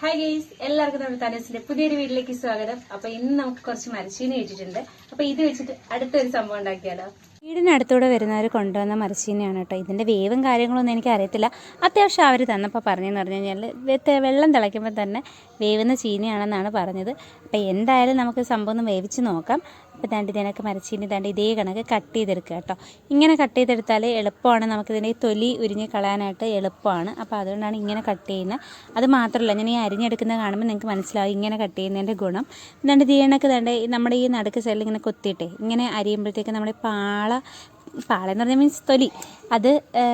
Hi guys എല്ലാവർക്കും നമ്മുടെ തനസിന്റെ പുതിയൊരു വീട്ടിലേക്ക് സ്വാഗതം. അപ്പൊ ഇന്ന് നമുക്ക് കുറച്ച് മരച്ചീനി വെച്ചിട്ടുണ്ട് അപ്പൊ ഇത് വെച്ചിട്ട് അടുത്തൊരു സംഭവം ഉണ്ടാക്കിയാലോ? വീടിനടുത്തൂടെ വരുന്നവർ കൊണ്ടുവന്ന മരച്ചീനിയാണ് കേട്ടോ. ഇതിന്റെ വേവും കാര്യങ്ങളൊന്നും എനിക്ക് അറിയത്തില്ല. അത്യാവശ്യം അവർ തന്നപ്പോൾ പറഞ്ഞതെന്ന് പറഞ്ഞു കഴിഞ്ഞാൽ വെള്ളം തിളയ്ക്കുമ്പോൾ തന്നെ വേവുന്ന ചീനിയാണെന്നാണ് പറഞ്ഞത്. അപ്പോൾ എന്തായാലും നമുക്ക് സംഭവം ഒന്ന് വേവിച്ച് നോക്കാം. അപ്പോൾ ദാണ്ട് ഇതിനൊക്കെ മരച്ചീനി ദാണ്ട് ഇതേ കണക്ക് കട്ട് ചെയ്തെടുക്കുക കേട്ടോ. ഇങ്ങനെ കട്ട് ചെയ്തെടുത്താൽ എളുപ്പമാണ്. നമുക്കിതിന്റെ തൊലി ഉരിഞ്ഞ് കളയാനായിട്ട് എളുപ്പമാണ്. അപ്പോൾ അതുകൊണ്ടാണ് ഇങ്ങനെ കട്ട് ചെയ്യുന്നത് അത് മാത്രമല്ല ഞാൻ ഈ അരിഞ്ഞെടുക്കുന്നത് കാണുമ്പോൾ നിങ്ങൾക്ക് മനസ്സിലാവും ഇങ്ങനെ കട്ട് ചെയ്യുന്നതിന്റെ ഗുണം. ദാണ്ട് ഇതേ കണക്ക് ഈ നമ്മുടെ ഈ നടുക്ക് സൈഡിൽ ഇങ്ങനെ കൊത്തിയിട്ടേ ഇങ്ങനെ അരിയുമ്പോഴത്തേക്ക് നമ്മുടെ പാള പാള എന്ന് പറഞ്ഞാൽ മീൻസ് തൊലി. അത്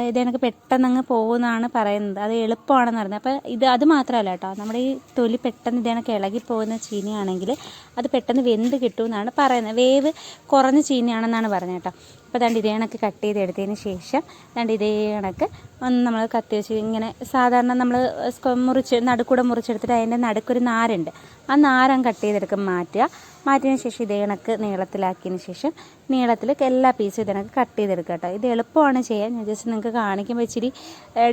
ഇത് പെട്ടെന്ന് അങ്ങ് പോകുമെന്നാണ് പറയുന്നത്. അത് എളുപ്പമാണെന്ന് പറയുന്നത്. അപ്പോൾ ഇത് അത് മാത്രമല്ല കേട്ടോ. നമ്മുടെ ഈ തൊലി പെട്ടെന്ന് ഇത് കണക്ക് ഇളകി പോകുന്ന ചീനിയാണെങ്കിൽ അത് പെട്ടെന്ന് വെന്ത് കിട്ടുമെന്നാണ് പറയുന്നത്. വേവ് കുറഞ്ഞ ചീനിയാണെന്നാണ് പറഞ്ഞത് കേട്ടോ. അപ്പോൾ ദാണ്ട് ഇതേ കണക്ക് കട്ട് ചെയ്തെടുത്തതിന് ശേഷം ദാണ്ട് ഇതേ കണക്ക് ഒന്ന് നമ്മൾ കത്തി വെച്ച് ഇങ്ങനെ സാധാരണ നമ്മൾ മുറിച്ച് നടുക്കൂടെ മുറിച്ചെടുത്തിട്ട് അതിന്റെ നടുക്കൊരു നാരുണ്ട്. ആ നാരം കട്ട് ചെയ്തെടുക്കും മാറ്റുക. മാറ്റിയതിന് ശേഷം ഇതേ കണക്ക് നീളത്തിലാക്കിയതിന് ശേഷം നീളത്തിൽ എല്ലാ പീസും ഇതിനൊക്കെ കട്ട് ചെയ്തെടുക്കുക കേട്ടോ. ഇത് എളുപ്പമാണ് ചെയ്യാൻ. ഞാൻ ജസ്റ്റ് നിങ്ങൾക്ക് കാണിക്കുമ്പോൾ ഇച്ചിരി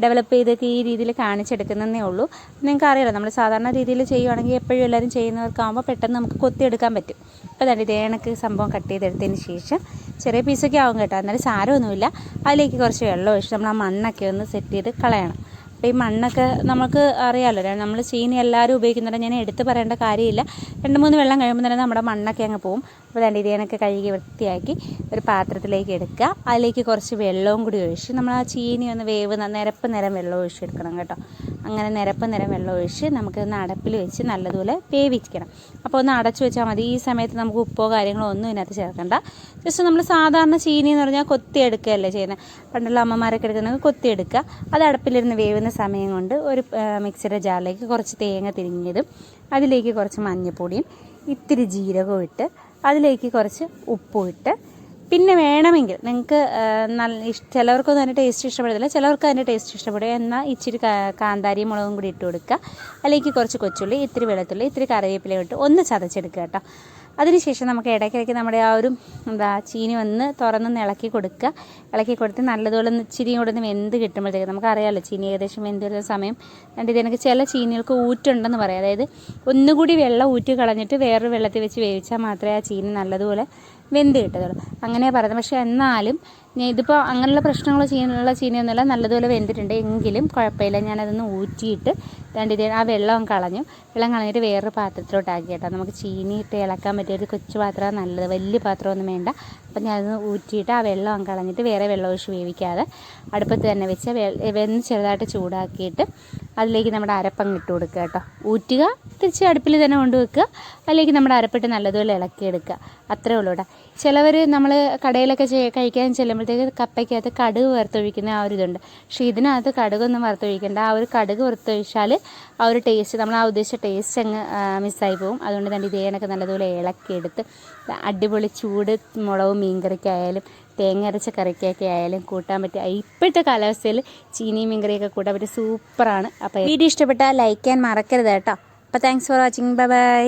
ഡെവലപ്പ് ചെയ്തൊക്കെ ഈ രീതിയിൽ കാണിച്ചെടുക്കുന്നതേ ഉള്ളൂ. നിങ്ങൾക്ക് അറിയാലോ നമ്മൾ സാധാരണ രീതിയിൽ ചെയ്യുവാണെങ്കിൽ എപ്പോഴും എല്ലാവരും ചെയ്യുന്നവർക്കാകുമ്പോൾ പെട്ടെന്ന് നമുക്ക് കൊത്തിയെടുക്കാൻ പറ്റും. അപ്പോൾ തന്നെ ഇതേ കണക്ക് സംഭവം കട്ട് ചെയ്തെടുത്തതിന് ശേഷം ചെറിയ പീസൊക്കെ ആവും കേട്ടോ. എന്നാലും സാരമൊന്നുമില്ല. അതിലേക്ക് കുറച്ച് വെള്ളം ഒഴിച്ച് നമ്മൾ ആ മണ്ണൊക്കെ ഒന്ന് സെറ്റ് ചെയ്ത് കളയണം. അപ്പോൾ ഈ മണ്ണൊക്കെ നമുക്ക് അറിയാമല്ലോ നമ്മൾ ചീനി എല്ലാവരും ഉപയോഗിക്കുന്നുണ്ട് ഞാൻ എടുത്ത് പറയേണ്ട കാര്യമില്ല. രണ്ട് മൂന്ന് വെള്ളം കഴിയുമ്പോൾ തന്നെ നമ്മുടെ മണ്ണൊക്കെ അങ്ങ് പോവും. അപ്പോൾ രണ്ട് ഇതേനൊക്കെ കഴുകി വൃത്തിയാക്കി ഒരു പാത്രത്തിലേക്ക് എടുക്കുക. അതിലേക്ക് കുറച്ച് വെള്ളവും കൂടി ഒഴിച്ച് നമ്മൾ ആ ചീനി ഒന്ന് വേവ് നിരപ്പ് നിരം വെള്ളം ഒഴിച്ചെടുക്കണം കേട്ടോ. അങ്ങനെ നിരപ്പ് നിരം വെള്ളം ഒഴിച്ച് നമുക്കൊന്ന് അടപ്പിൽ വെച്ച് നല്ലതുപോലെ വേവിക്കണം. അപ്പോൾ ഒന്ന് അടച്ചു വെച്ചാൽ മതി. ഈ സമയത്ത് നമുക്ക് ഉപ്പോ കാര്യങ്ങളോ ഒന്നും ഇതിനകത്ത് ചേർക്കണ്ട. ജസ്റ്റ് നമ്മൾ സാധാരണ ചീനി എന്ന് പറഞ്ഞാൽ കൊത്തി എടുക്കുകയല്ലേ ചെയ്യുന്നത്. പണ്ടുള്ള അമ്മമാരൊക്കെ കൊത്തി എടുക്കുക. അത് അടപ്പിലിരുന്ന് വേവുന്ന സമയം കൊണ്ട് ഒരു മിക്സിയുടെ ജാറിലേക്ക് കുറച്ച് തേങ്ങ തിരിഞ്ഞതും അതിലേക്ക് കുറച്ച് മഞ്ഞൾപ്പൊടിയും ഇത്തിരി ജീരകവും ഇട്ട് അതിലേക്ക് കുറച്ച് ഉപ്പും ഇട്ട് പിന്നെ വേണമെങ്കിൽ നിങ്ങൾക്ക് നല്ല ചിലവർക്കൊന്നും അതിന്റെ ടേസ്റ്റ് ഇഷ്ടപ്പെടത്തില്ല ചിലവർക്ക് അതിന്റെ ടേസ്റ്റ് ഇഷ്ടപ്പെടും. എന്നാൽ ഇച്ചിരി കാന്താരി മുളകും കൂടി ഇട്ട് കൊടുക്കുക. അല്ലെങ്കിൽ കുറച്ച് കൊച്ചുള്ളി ഇത്തിരി വെളുത്തുള്ളി ഇത്തിരി കറിവേപ്പില ഇട്ട് ഒന്ന് ചതച്ചെടുക്കുക കേട്ടോ. അതിനുശേഷം നമുക്ക് ഇടയ്ക്കിടയ്ക്ക് നമ്മുടെ ആ ഒരു എന്താ ചീനി വന്ന് തുറന്നൊന്ന് ഇളക്കി കൊടുക്കുക. ഇളക്കി കൊടുത്ത് നല്ലതുപോലെ ഒന്ന് ഇച്ചിരി കൂടെ ഒന്ന് വെന്ത് കിട്ടുമ്പോഴത്തേക്ക് നമുക്കറിയാമല്ലോ ചീനി ഏകദേശം വെന്ത് വരുന്ന സമയം. രണ്ട് ഇതിനൊക്കെ ചില ചീനികൾക്ക് ഊറ്റുണ്ടെന്ന് പറയാം. അതായത് ഒന്നുകൂടി വെള്ളം ഊറ്റി കളഞ്ഞിട്ട് വേറൊരു വെള്ളത്തിൽ വെച്ച് വേവിച്ചാൽ മാത്രമേ ആ ചീനി നല്ലതുപോലെ വെന്ത് കിട്ടത്തുള്ളൂ. അങ്ങനെ പറയുന്നത്. പക്ഷേ എന്നാലും ഇതിപ്പോൾ അങ്ങനെയുള്ള പ്രശ്നങ്ങൾ ചെയ്യാനുള്ള ചീനിയൊന്നുമില്ല നല്ലതുപോലെ വെന്തിട്ടുണ്ട്. എങ്കിലും കുഴപ്പമില്ല. ഞാനതൊന്ന് ഊറ്റിയിട്ട് രണ്ട് ഇത് ആ വെള്ളം കളഞ്ഞു. വെള്ളം കളഞ്ഞിട്ട് വേറൊരു പാത്രത്തിലോട്ടാക്കി കേട്ടോ നമുക്ക് ചീനി ഇട്ട് ഇളക്കാൻ പറ്റിയ ഒരു കൊച്ചു പാത്രമാണ് നല്ലത്. വലിയ പാത്രമൊന്നും വേണ്ട. അപ്പം ഞാനത് ഊറ്റിയിട്ട് ആ വെള്ളം കളഞ്ഞിട്ട് വേറെ വെള്ളം ഒഴിച്ച് വേവിക്കാതെ അടുപ്പത്ത് തന്നെ വെച്ച് വെന്ന് ചെറുതായിട്ട് ചൂടാക്കിയിട്ട് അതിലേക്ക് നമ്മുടെ അരപ്പങ്ങ് ഇട്ട് കൊടുക്കുക കേട്ടോ. ഊറ്റുക തിരിച്ച് അടുപ്പിൽ തന്നെ കൊണ്ടുവെക്കുക അതിലേക്ക് നമ്മുടെ അരപ്പിട്ട് നല്ലതുപോലെ ഇളക്കിയെടുക്കുക അത്രേ ഉള്ളൂ കേട്ടോ. ചിലവർ നമ്മൾ കടയിലൊക്കെ കഴിക്കാൻ ചെല്ലുമ്പോഴത്തേക്ക് കപ്പയ്ക്കകത്ത് കടുക് വറുത്തൊഴിക്കുന്ന ആ ഒരു ഇതുണ്ട്. പക്ഷേ ഇതിനകത്ത് കടുകൊന്നും വറുത്തൊഴിക്കേണ്ട. ആ ഒരു കടുക് വറുത്തൊഴിച്ചാൽ ആ ഒരു ടേസ്റ്റ് നമ്മൾ ആ ഉദ്ദേശിച്ച ടേസ്റ്റ് അങ്ങ് മിസ്സായി പോകും. അതുകൊണ്ട് തന്നെ ഇതേനൊക്കെ നല്ലതുപോലെ ഇളക്കിയെടുത്ത് അടിപൊളി ചൂട് മുളകും മീൻകറിക്കായാലും തേങ്ങ അരച്ച കറിക്കൊക്കെ ആയാലും കൂട്ടാൻ പറ്റിയ ഇപ്പോഴത്തെ കാലാവസ്ഥയിൽ ചീനിയും മീൻകറിയൊക്കെ കൂട്ടാൻ പറ്റിയ സൂപ്പറാണ്. അപ്പോൾ വീഡിയോ ഇഷ്ടപ്പെട്ടാൽ ലൈക്ക് ചെയ്യാൻ മറക്കരുത് കേട്ടോ. അപ്പോൾ thanks for watching bye bye